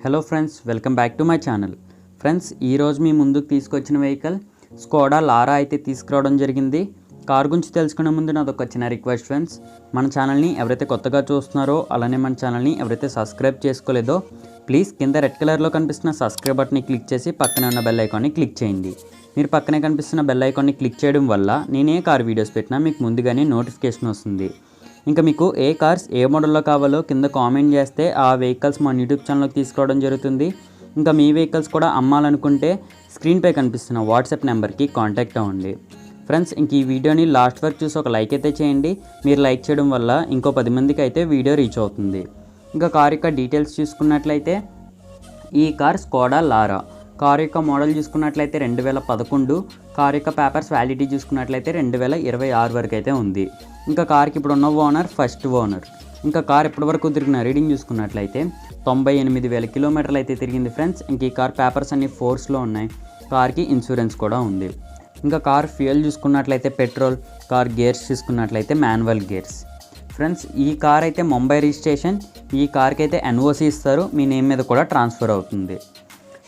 Hello friends welcome back to my channel. Friends ఈరోజు మీ ముందుకు తీసుకొచ్చిన వెహికల్ స్కోడా లారా అయితే తీసుకురావడం జరిగింది. కార్ గురించి తెలుసుకునే ముందు నాది ఒక చిన్న రిక్వెస్ట్ ఫ్రెండ్స్. మన ఛానల్ని ఎవరైతే కొత్తగా చూస్తున్నారో అలానే మన ఛానల్ని ఎవరైతే సబ్స్క్రైబ్ చేసుకోలేదో ప్లీజ్ కింద రెడ్ కలర్లో కనిపిస్తున్న సబ్స్క్రైబ్ బటన్ని క్లిక్ చేసి పక్కనే ఉన్న బెల్ ఐకాన్ని క్లిక్ చేయండి. మీరు పక్కనే కనిపిస్తున్న బెల్ ఐకాన్ని క్లిక్ చేయడం వల్ల నేనే కార్ వీడియోస్ పెట్టినా మీకు ముందుగానే నోటిఫికేషన్ వస్తుంది. ఇంకా మీకు ఏ కార్స్ ఏ మోడల్లో కావాలో కింద కామెంట్ చేస్తే ఆ వెహికల్స్ మన యూట్యూబ్ ఛానల్కి తీసుకోవడం జరుగుతుంది. ఇంకా మీ వెహికల్స్ కూడా అమ్మాలనుకుంటే స్క్రీన్పై కనిపిస్తున్న వాట్సాప్ నెంబర్కి కాంటాక్ట్ అవ్వండి. ఫ్రెండ్స్ ఇంక ఈ వీడియోని లాస్ట్ వరకు చూసి ఒక లైక్ అయితే చేయండి. మీరు లైక్ చేయడం వల్ల ఇంకో పది మందికి అయితే వీడియో రీచ్ అవుతుంది. ఇంకా కార్ యొక్క డీటెయిల్స్ చూసుకున్నట్లయితే ఈ కార్ స్కోడా లారా. కార్ యొక్క మోడల్ చూసుకున్నట్లయితే రెండు వేల పదకొండు. కార్ యొక్క పేపర్స్ వ్యాలిటీ చూసుకున్నట్లయితే రెండు వేల ఇరవై ఆరు వరకు అయితే ఉంది. ఇంకా కార్కి ఇప్పుడు ఉన్న ఓనర్ ఫస్ట్ ఓనర్. ఇంకా కార్ ఎప్పటి వరకు తిరిగిన రీడింగ్ చూసుకున్నట్లయితే తొంభై ఎనిమిది వేల కిలోమీటర్లు అయితే తిరిగింది ఫ్రెండ్స్. ఇంక ఈ కార్ పేపర్స్ అన్ని ఫోర్స్లో ఉన్నాయి. కార్కి ఇన్సూరెన్స్ కూడా ఉంది. ఇంకా కార్ ఫ్యూయల్ చూసుకున్నట్లయితే పెట్రోల్ కార్ గేర్స్ చూసుకున్నట్లయితే మాన్యువల్ గేర్స్. ఫ్రెండ్స్ ఈ కార్ అయితే ముంబై రిజిస్ట్రేషన్. ఈ కార్కి అయితే ఎన్ఓసి ఇస్తారు. మీ నేమ్ మీద కూడా ట్రాన్స్ఫర్ అవుతుంది.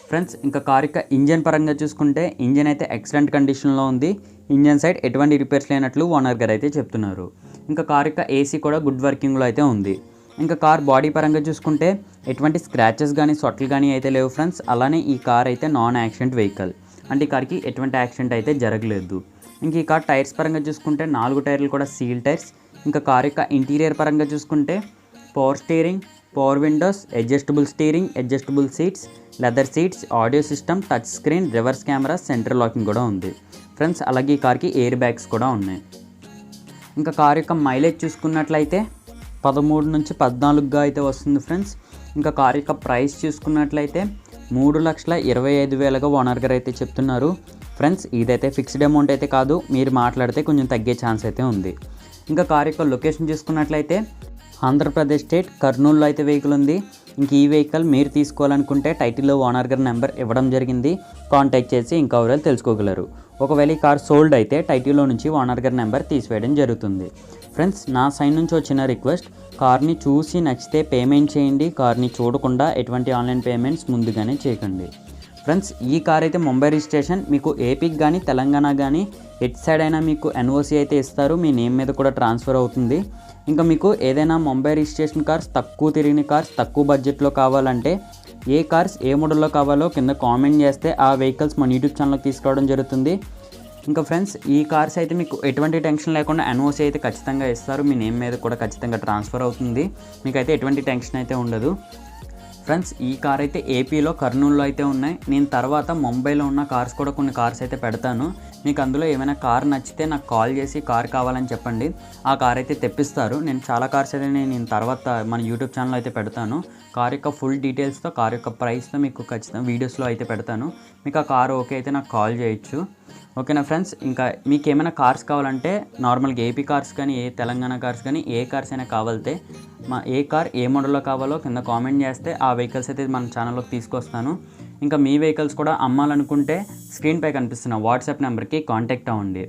ఫ్రెండ్స్ ఇంకా కార్ యొక్క ఇంజన్ పరంగా చూసుకుంటే ఇంజన్ అయితే ఎక్సలెంట్ కండిషన్లో ఉంది. ఇంజన్ సైడ్ ఎటువంటి రిపేర్స్ లేనట్లు ఓనర్ గారు అయితే చెప్తున్నారు. ఇంకా కార్ యొక్క ఏసీ కూడా గుడ్ వర్కింగ్లో అయితే ఉంది. ఇంకా కార్ బాడీ పరంగా చూసుకుంటే ఎటువంటి స్క్రాచెస్ కానీ సొట్లు కానీ అయితే లేవు ఫ్రెండ్స్. అలానే ఈ కార్ అయితే నాన్ యాక్సిడెంట్ వెహికల్ అంటే ఈ కార్కి ఎటువంటి యాక్సిడెంట్ అయితే జరగలేదు. ఇంక ఈ కార్ టైర్స్ పరంగా చూసుకుంటే నాలుగు టైర్లు కూడా సీల్ టైర్స్ ఇంకా కార్ యొక్క ఇంటీరియర్ పరంగా చూసుకుంటే power steering power windows adjustable steering adjustable seats leather seats audio system touch screen reverse camera centre locking కూడా ఉంది. ఫ్రెండ్స్ అలాగే ఈ కార్కి ఎయిర్ బ్యాగ్స్ కూడా ఉన్నాయి. ఇంకా కార్ యొక్క మైలేజ్ చూసుకున్నట్లయితే పదమూడు నుంచి పద్నాలుగుగా అయితే వస్తుంది ఫ్రెండ్స్ ఇంకా కార్ యొక్క ప్రైస్ చూసుకున్నట్లయితే మూడు లక్షల ఇరవై ఐదు వేలుగా ఓనర్ గారు అయితే చెప్తున్నారు. ఫ్రెండ్స్ ఇదైతే ఫిక్స్డ్ అమౌంట్ అయితే కాదు. మీరు మాట్లాడితే కొంచెం తగ్గే ఛాన్స్ అయితే ఉంది. ఇంకా కార్ యొక్క లొకేషన్ చూసుకున్నట్లయితే ఆంధ్రప్రదేశ్ స్టేట్ కర్నూలులో అయితే వెహికల్ ఉంది. ఇంక ఈ వెహికల్ మీరు తీసుకోవాలనుకుంటే టైటిల్లో ఓనర్ గారి నెంబర్ ఇవ్వడం జరిగింది. కాంటాక్ట్ చేసి ఇంకా ఎవరైనా తెలుసుకోగలరు. ఒకవేళ ఈ కార్ సోల్డ్ అయితే టైటిల్లో నుంచి ఓనర్ గారి నెంబర్ తీసివేయడం జరుగుతుంది. ఫ్రెండ్స్ నా సైడ్ నుంచి వచ్చిన రిక్వెస్ట్ కార్ని చూసి నచ్చితే పేమెంట్ చేయండి. కార్ని చూడకుండా ఎటువంటి ఆన్లైన్ పేమెంట్స్ ముందుగానే చేయకండి. ఫ్రెండ్స్ ఈ కార్ అయితే ముంబై రిజిస్ట్రేషన్. మీకు ఏపీకి కానీ తెలంగాణ కానీ ఎట్ సైడ్ అయినా మీకు ఎన్ఓసి అయితే ఇస్తారు. మీ నేమ్ మీద కూడా ట్రాన్స్ఫర్ అవుతుంది. ఇంకా మీకు ఏదైనా ముంబై రిజిస్ట్రేషన్ కార్స్ తక్కువ తిరిగిన కార్స్ తక్కువ బడ్జెట్లో కావాలంటే ఏ కార్స్ ఏ మోడల్లో కావాలో కింద కామెంట్ చేస్తే ఆ వెహికల్స్ మన యూట్యూబ్ ఛానల్కి తీసుకురావడం జరుగుతుంది. ఇంకా ఫ్రెండ్స్ ఈ కార్స్ అయితే మీకు ఎటువంటి టెన్షన్ లేకుండా ఎన్ఓసి అయితే ఖచ్చితంగా ఇస్తారు. మీ నేమ్ మీద కూడా ఖచ్చితంగా ట్రాన్స్ఫర్ అవుతుంది. మీకు అయితే ఎటువంటి టెన్షన్ అయితే ఉండదు. ఫ్రెండ్స్ ఈ కార్ అయితే ఏపీలో కర్నూలులో అయితే ఉన్నాయి. నేను తర్వాత ముంబైలో ఉన్న కార్స్ కూడా కొన్ని కార్స్ అయితే పెడతాను. మీకు అందులో ఏమైనా కార్ నచ్చితే నాకు కాల్ చేసి కార్ కావాలని చెప్పండి. ఆ కార్ అయితే తెప్పిస్తారు. నేను చాలా కార్స్ అయితే నేను తర్వాత మన యూట్యూబ్ ఛానల్ అయితే పెడతాను. కార్ యొక్క ఫుల్ డీటెయిల్స్తో కార్ యొక్క ప్రైస్తో మీకు ఖచ్చితంగా వీడియోస్లో అయితే పెడతాను. మీకు ఆ కార్ ఓకే అయితే నాకు కాల్ చేయొచ్చు. ఓకేనా ఫ్రెండ్స్ ఇంకా మీకు ఏమైనా కార్స్ కావాలంటే నార్మల్గా ఏపీ కార్స్ కానీ ఏ తెలంగాణ కార్స్ కానీ ఏ కార్స్ అయినా కావాలితే మా ఏ కార్ ఏ మోడల్లో కావాలో కింద కామెంట్ చేస్తే ఆ వెహికల్స్ అయితే మన ఛానల్లోకి తీసుకొస్తాను ఇంకా మీ వెహికల్స్ కూడా అమ్మాలనుకుంటే స్క్రీన్పై కనిపిస్తున్న వాట్సాప్ నెంబర్కి కాంటాక్ట్ అవ్వండి.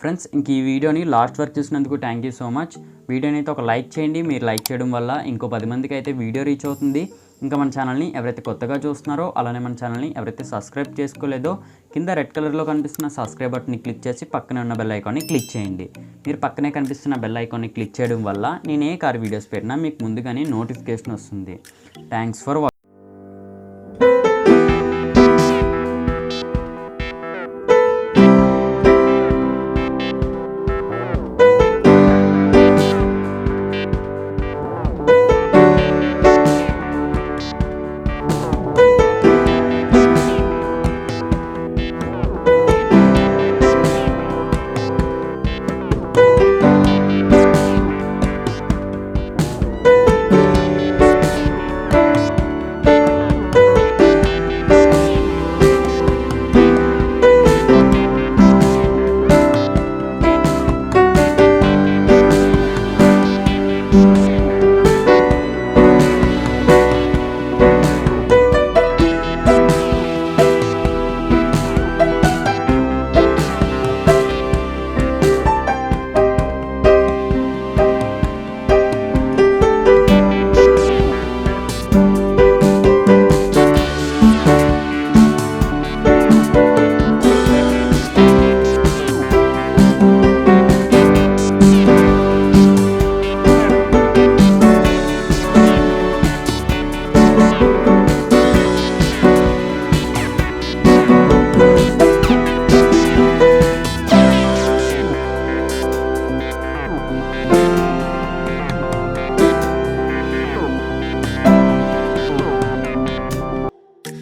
ఫ్రెండ్స్ ఇంక ఈ వీడియోని లాస్ట్ వరకు చూసినందుకు థ్యాంక్ యూ సో మచ్ వీడియోని అయితే ఒక లైక్ చేయండి. మీరు లైక్ చేయడం వల్ల ఇంకో పది మందికి అయితే వీడియో రీచ్ అవుతుంది. ఇంకా మన ఛానల్ని ఎవరైతే కొత్తగా చూస్తున్నారో అలానే మన ఛానల్ని ఎవరైతే సబ్స్క్రైబ్ చేసుకోలేదో కింద రెడ్ కలర్లో కనిపిస్తున్న సబ్స్క్రైబ్ బటన్ని క్లిక్ చేసి పక్కనే ఉన్న బెల్ ఐకాన్ని క్లిక్ చేయండి. మీరు పక్కనే కనిపిస్తున్న బెల్ ఐకాన్ని క్లిక్ చేయడం వల్ల నేను ఏ కార్ వీడియోస్ పెట్టినా మీకు ముందుగానే నోటిఫికేషన్ వస్తుంది. Thanks for watching